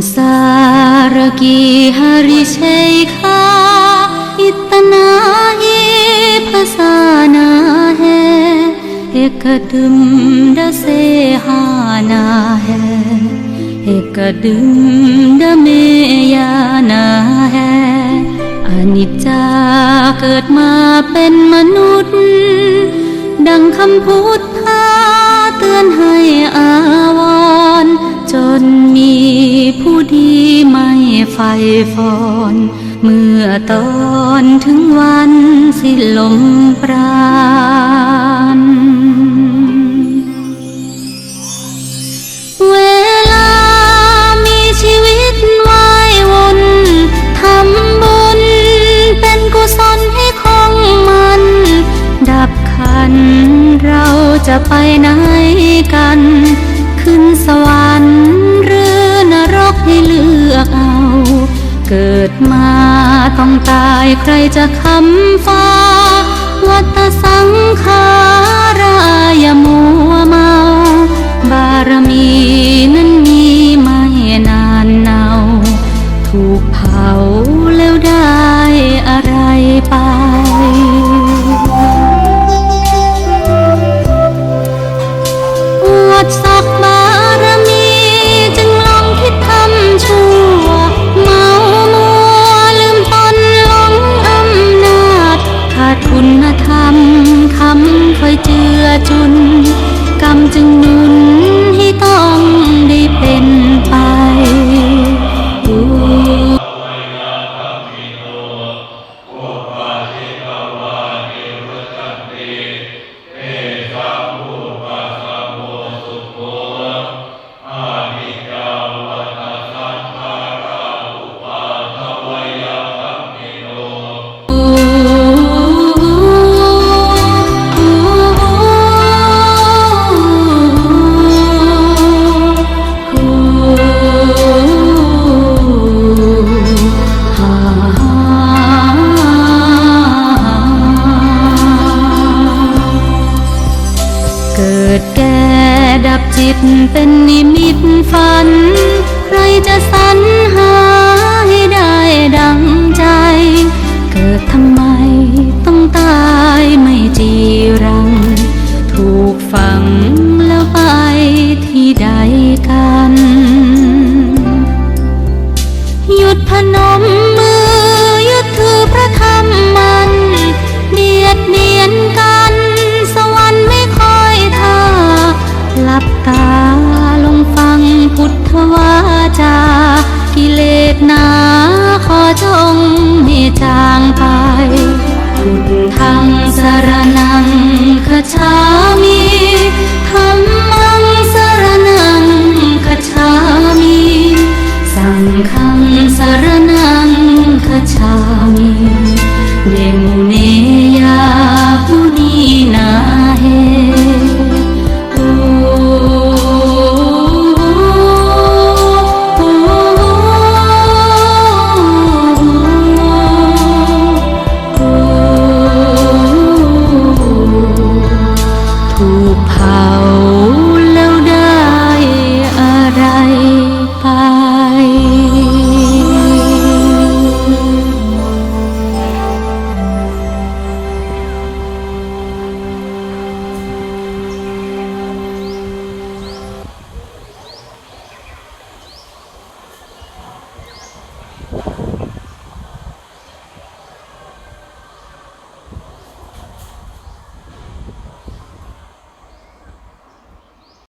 संसार की हरि शेखा इतना ही फसाना है एक दुम्ड से हाना है एक दुम्ड में याना है อนิจจาเกิดมาเป็นมนุษย์ ดังคำพุท ฟฟอนเมื่อตอนถึงวันสิ้นลมปราณเวลามีชีวิตวายวนทำบุญเป็นกุศลให้คงมัน ดับขันเราจะไปไหน เกิดมาต้องตายใครจะคำฟ้า วัตสังขารายมัวเมา บารมีนั้นมีไม่นานเนา ถูกเผาแล้วได้อะไรไป จน กรรมจึงนุน เป็นนิมิตฝัน ใครจะสรรหาให้ได้ดังใจ เกิดทำไมต้องตายไม่จีรัง ถูกฝัง